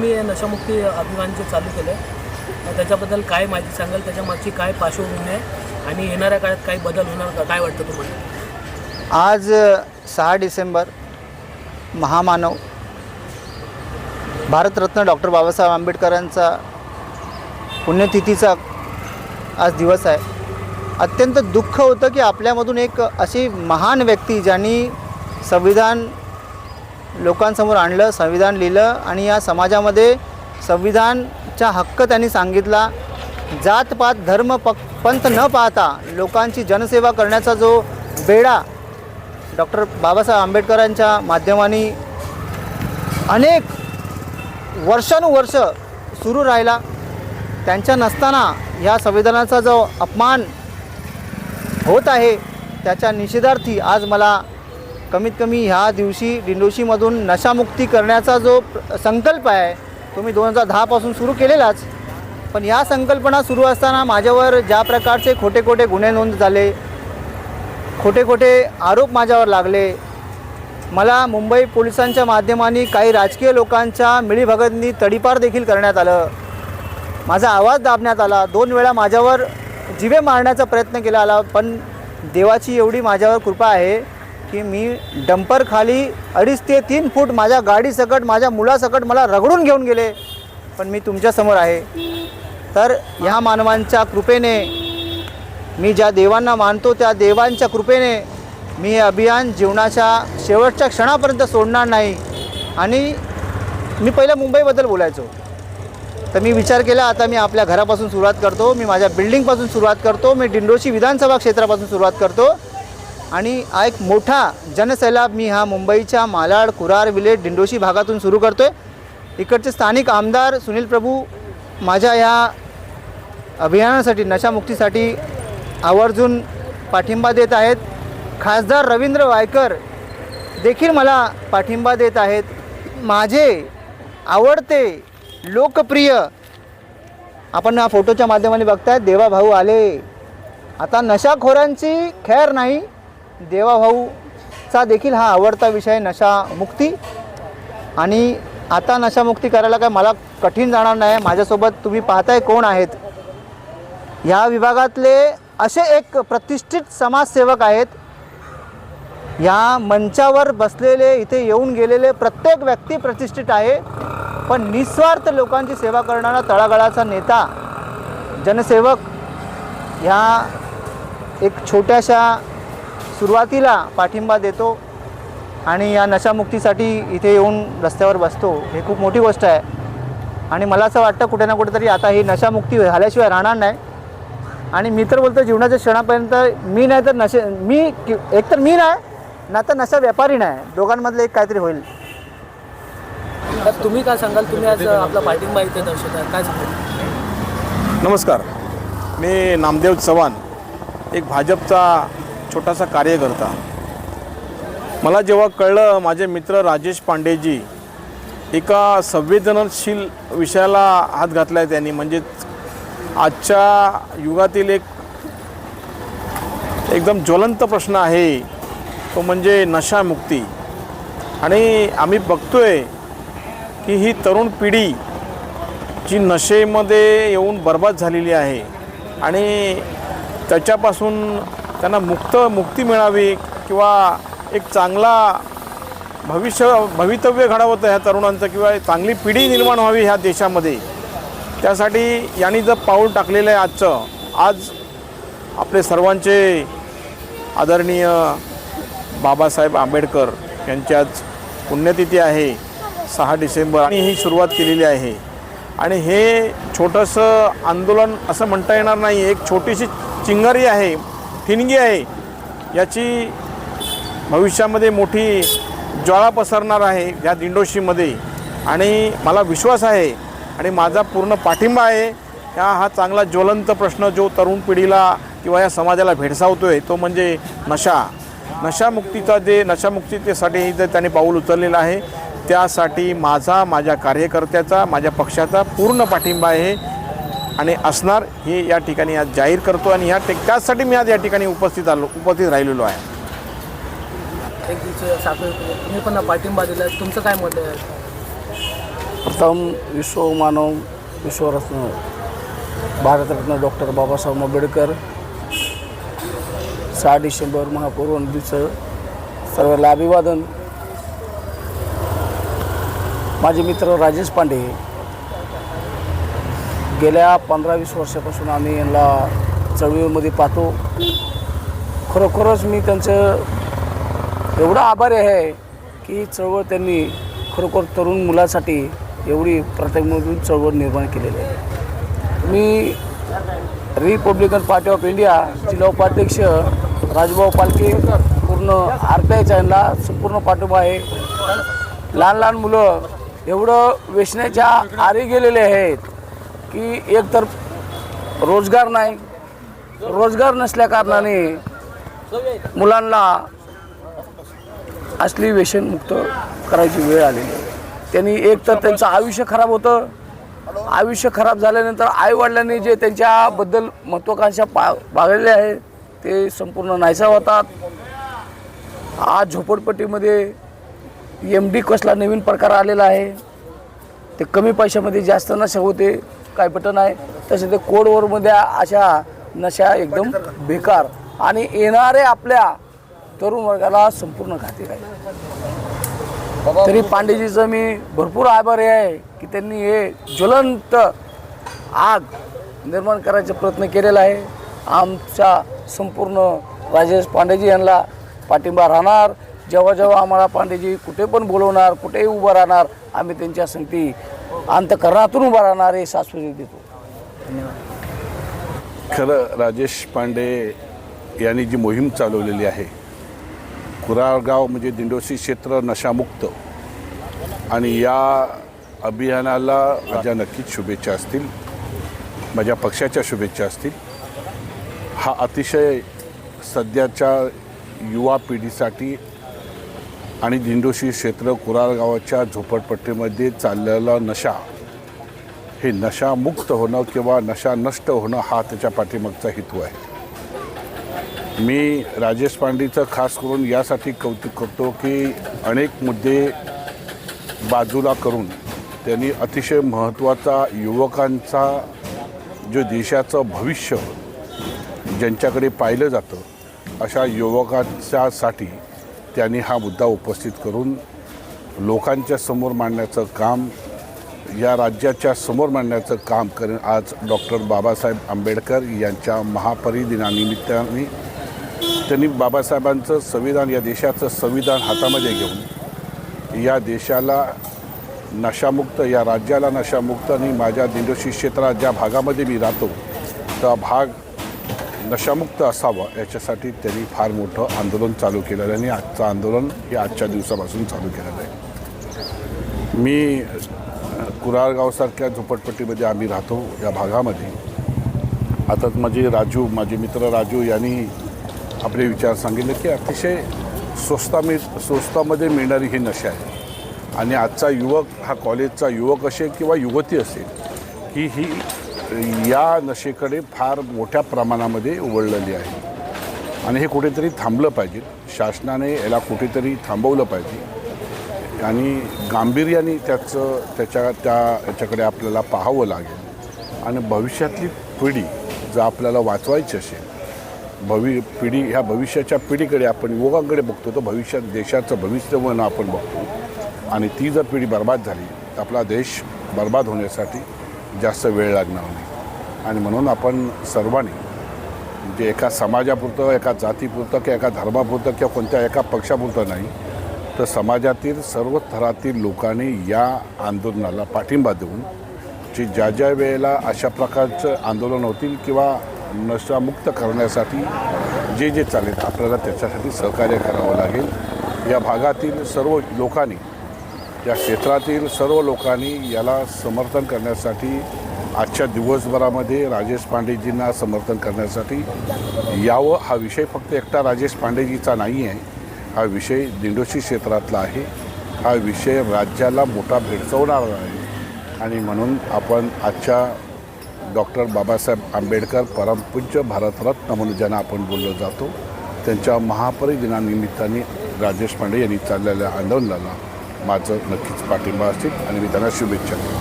तुम्ही नशामुक्ती अभियान जे चालू केलं आहे त्याच्याबद्दल काय माहिती सांगाल? त्याच्यामागची काय पार्श्वभूमी आहे? आणि येणाऱ्या काळात काही बदल होणार का? काय वाटतं तुम्हाला? आज सहा डिसेंबर महामानव भारतरत्न डॉक्टर बाबासाहेब आंबेडकरांचा पुण्यतिथीचा आज दिवस आहे. अत्यंत दुःख होतं की आपल्यामधून एक अशी महान व्यक्ती ज्यांनी संविधान लोकांसमोर आणलं संविधान लिहिलं आणि या समाजामध्ये संविधानचा हक्क त्यांनी सांगितला. जातपात धर्म पक पंथ न पाहता लोकांची जनसेवा करण्याचा जो बेडा डॉक्टर बाबासाहेब आंबेडकरांच्या माध्यमाने अनेक वर्षानुवर्ष सुरू राहिला. त्यांच्या नसताना या संविधानाचा जो अपमान होत आहे त्याच्या निषेधार्थी आज मला कमीत कमी ह्या दिवशी दिंडोशीमधून नशामुक्ती करण्याचा जो संकल्प आहे तो मी दोन हजार दहापासून सुरू केलेलाच. पण या संकल्पना सुरू असताना माझ्यावर ज्या प्रकारचे खोटे खोटे गुन्हे नोंद झाले खोटे खोटे आरोप माझ्यावर लागले मला मुंबई पोलिसांच्या माध्यमाने काही राजकीय लोकांच्या मिळीभगतनी तडीपार देखील करण्यात आलं. माझा आवाज दाबण्यात आला. दोन वेळा माझ्यावर जिवे मारण्याचा प्रयत्न केला आला पण देवाची एवढी माझ्यावर कृपा आहे की मी डंपर खाली अडीच ते तीन फूट माझ्या गाडीसकट माझ्या मुलासकट मला रगडून घेऊन गेले. पण मी तुमच्यासमोर आहे. तर ह्या मानवांच्या कृपेने मी ज्या देवांना मानतो त्या देवांच्या कृपेने मी हे अभियान जीवनाच्या शेवटच्या क्षणापर्यंत सोडणार नाही. आणि मी पहिलं मुंबईबद्दल बोलायचो. तर मी विचार केला आता मी आपल्या घरापासून सुरुवात करतो. मी माझ्या बिल्डिंगपासून सुरुवात करतो. मी डिंडोशी विधानसभा क्षेत्रापासून सुरुवात करतो. आणि हा एक मोठा जनसैलाब मी हा मुंबईच्या मालाड कुरार विलेज दिंडोशी भागातून सुरू करतो आहे इकडचे स्थानिक आमदार सुनील प्रभू माझ्या ह्या अभियानासाठी नशामुक्तीसाठी आवर्जून पाठिंबा देत आहेत. खासदार रवींद्र वायकर देखील मला पाठिंबा देत आहेत. माझे आवडते लोकप्रिय आपण हा फोटोच्या माध्यमाने बघताय देवाभाऊ आले. आता नशाखोरांची खैर नाही देवाभाऊचा देखील हा आवडता विषय नशामुक्ती आणि आता नशामुक्ती करायला काय मला कठीण जाणार नाही. माझ्यासोबत तुम्ही पाहताय कोण आहेत. ह्या विभागातले असे एक प्रतिष्ठित समाजसेवक आहेत. या मंचावर बसलेले इथे येऊन गेलेले प्रत्येक व्यक्ती प्रतिष्ठित आहे. पण निस्वार्थ लोकांची सेवा करणारा तळागाळाचा नेता जनसेवक ह्या एक छोट्याशा सुरुवातीला पाठिंबा देतो आणि या नशामुक्तीसाठी इथे येऊन रस्त्यावर बसतो हे खूप मोठी गोष्ट आहे. आणि मला असं वाटतं कुठे ना कुठेतरी आता ही नशामुक्ती झाल्याशिवाय राहणार नाही. आणि मी तर बोलतो जीवनाच्या क्षणापर्यंत मी नाही तर नशे मी कि- एकतर मी नाही ना तर नशा व्यापारी नाही दोघांमधलं एक काहीतरी होईल. तर तुम्ही काय सांगाल? तुम्ही आज आपला पाठिंबा इथे दर्शवताय काय सांगाल? नमस्कार. मी नामदेव चव्हाण एक भाजपचा छोटासा कार्यकर्ता. मला जेव्हा कळलं माझे मित्र राजेश पांडेजी एका संवेदनशील विषयाला हात घातला आहे त्यांनी म्हणजेच आजच्या युगातील एक एकदम ज्वलंत प्रश्न आहे तो म्हणजे नशामुक्ती आणि आम्ही बघतोय की ही तरुण पिढी जी नशेमध्ये येऊन बर्बाद झालेली आहे आणि त्याच्यापासून त्यांना मुक्त मुक्ती मिळावी किंवा एक चांगला भविष्य भवितव्य घडावं ह्या तरुणांचं किंवा चांगली पिढी निर्माण व्हावी ह्या देशामध्ये. त्यासाठी यांनी जर पाऊल टाकलेलं आहे आजचं आज आपले सर्वांचे आदरणीय बाबासाहेब आंबेडकर यांची आज पुण्यतिथी आहे सहा डिसेंबर आणि ही सुरुवात केलेली आहे. आणि हे छोटंसं आंदोलन असं म्हणता येणार नाही एक छोटीशी चिंगारी आहे. ठिणगी आहे. याची भविष्यामध्ये मोठी ज्वाळा पसरणार आहे या दिंडोशीमध्ये. आणि मला विश्वास आहे आणि माझा पूर्ण पाठिंबा आहे या हा चांगला ज्वलंत प्रश्न जो तरुण पिढीला किंवा या समाजाला भेडसावतो आहे तो म्हणजे नशा. नशामुक्तीचा जे नशामुक्तीसाठी जे त्यांनी पाऊल उचललेलं आहे त्यासाठी माझा माझ्या कार्यकर्त्याचा माझ्या पक्षाचा पूर्ण पाठिंबा आहे. आणि असणार हे या ठिकाणी आज जाहीर करतो आणि ह्या त्याचसाठी मी आज या ठिकाणी उपस्थित आलो उपस्थित राहिलेलो आहे. एक तुम्ही पण पाठिंबा दिला तुमचं काय मत आहे? प्रथम विश्वमानव विश्वरत्न भारतरत्न डॉक्टर बाबासाहेब आंबेडकर सहा डिसेंबर महापौर्वदिचं सर्वांना अभिवादन. माझे मित्र राजेश पांडे गेल्या पंधरा वीस वर्षापासून आम्ही यांना चळवळीमध्ये पाहतो. खरोखरच मी त्यांचं एवढं आभारी आहे की चळवळ त्यांनी खरोखर तरुण मुलासाठी एवढी प्रत्येकमधून चळवळ निर्माण केलेली आहे. मी रिपब्लिकन पार्टी ऑफ इंडिया जिल्हा उपाध्यक्ष राजभाऊ पालके पूर्ण आर पी आय चॅनलला संपूर्ण पाठिंबा आहे. लहान लहान मुलं एवढं वेचण्याच्या आरे गेलेले आहेत. की एकतर रोजगार नाही. रोजगार नसल्या कारणाने मुलांना असली व्यसनमुक्त करायची वेळ आलेली त्यांनी एक तर त्यांचं आयुष्य खराब होतं. आयुष्य खराब झाल्यानंतर आईवडिलांनी जे त्यांच्याबद्दल महत्त्वाकांक्षा पा बाळगलेले आहे ते संपूर्ण नाहीसा होतात. आज झोपडपट्टीमध्ये एम डी कसला नवीन प्रकार आलेला आहे. ते कमी पैशामध्ये जास्त नशा होते काय बटन आहे तसे ते कोडवरमध्ये अशा नशा एकदम बेकार. आणि येणारे आपल्या तरुण वर्गाला संपूर्ण घातिक आहे. तरी पांडेजीचं मी भरपूर आभारी आहे की त्यांनी हे ज्वलंत आग निर्माण करायचा प्रयत्न केलेला आहे. आमच्या संपूर्ण राजेश पांडेजी यांना पाठिंबा राहणार. जेव्हा जेव्हा आम्हाला पांडेजी कुठे पण बोलवणार कुठेही उभं राहणार आम्ही त्यांच्या संगती अंतकरणातून उभं राहणारे हे शाश्वती देतो. खरं राजेश पांडे यांनी जी मोहीम चालवलेली आहे कुराळगाव म्हणजे दिंडोशी क्षेत्र नशामुक्त आणि या अभियानाला माझ्या नक्कीच शुभेच्छा असतील माझ्या पक्षाच्या शुभेच्छा असतील. हा अतिशय सध्याच्या युवा पिढीसाठी आणि दिंडोशी क्षेत्र कुराळगावाच्या झोपडपट्टीमध्ये चाललेला नशा. हे नशामुक्त होणं किंवा नशा नष्ट होणं हा त्याच्या पाठीमागचा हेतू आहे. मी राजेश पांडेचं खास करून यासाठी कौतुक करतो की अनेक मुद्दे बाजूला करून त्यांनी अतिशय महत्त्वाचा युवकांचा जो देशाचं भविष्य ज्यांच्याकडे पाहिलं जातं अशा युवकांच्यासाठी त्यांनी हा मुद्दा उपस्थित करून लोकांच्या समोर मांडण्याचं काम या राज्याच्या समोर मांडण्याचं काम करेन आज डॉक्टर बाबासाहेब आंबेडकर यांच्या महापरिदिनानिमित्ताने त्यांनी बाबासाहेबांचं संविधान या देशाचं संविधान हातामध्ये घेऊन या देशाला नशामुक्त या राज्याला नशामुक्त आणि माझ्या दिंडोशी क्षेत्रात ज्या भागामध्ये मी राहतो त्या भाग नशामुक्त असावं याच्यासाठी त्यांनी फार मोठं आंदोलन चालू केलेलं आहे आणि आजचं आंदोलन हे आजच्या दिवसापासून चालू केलेलं आहे. मी कुरारगावसारख्या कुराळगावसारख्या झोपडपट्टीमध्ये आम्ही राहतो या भागामध्ये. आता माझे राजू माझे मित्र राजू यांनी आपले विचार सांगितले की अतिशय स्वस्ता मिळ स्वस्तामध्ये मिळणारी ही नशा आहे. आणि आजचा युवक हा कॉलेजचा युवक असेल किंवा युवती असेल की ही या नशेकडे फार मोठ्या प्रमाणामध्ये उघडलेली आहे. आणि हे कुठेतरी थांबलं पाहिजे. शासनाने याला कुठेतरी थांबवलं पाहिजे. आणि गांभीर्याने त्याचं त्याच्या त्या याच्याकडे आपल्याला पाहावं लागेल. आणि भविष्यातली पिढी जर आपल्याला वाचवायची असेल भवि पिढी ह्या भविष्याच्या पिढीकडे आपण युवकांकडे बघतो तर भविष्यात देशाचं भविष्य म्हणून आपण बघतो. आणि ती जर पिढी बर्बाद झाली तर आपला देश बर्बाद होण्यासाठी जास्त वेळ लागणार नाही. आणि म्हणून आपण सर्वांनी म्हणजे एका समाजापुरतं एका जातीपुरतं किंवा एका धर्मापुरतं किंवा कोणत्या एका पक्षापुरतं नाही तर समाजातील सर्व थरातील लोकांनी या आंदोलनाला पाठिंबा देऊन जी ज्या ज्या वेळेला अशा प्रकारचं आंदोलन होतील किंवा नशामुक्त करण्यासाठी जे जे चालेल आपल्याला त्याच्यासाठी सहकार्य करावं लागेल. या भागातील सर्व लोकांनी या क्षेत्रातील सर्व लोकांनी याला समर्थन करण्यासाठी आजच्या दिवसभरामध्ये राजेश पांडेजींना समर्थन करण्यासाठी यावं. हा विषय फक्त एकटा राजेश पांडेजीचा नाही आहे. हा विषय दिंडोशी क्षेत्रातला आहे. हा विषय राज्याला मोठा भेडचवणारा आहे. आणि म्हणून आपण आजच्या डॉक्टर बाबासाहेब आंबेडकर परमपूज्य भारतरत्न म्हणून ज्यांना आपण बोललो जातो त्यांच्या महापरिदिनानिमित्ताने राजेश पांडे यांनी चाललेल्या आंदोलनाला माझं नक्कीच पाठिंबा असेल आणि मी त्यांना शुभेच्छा देतो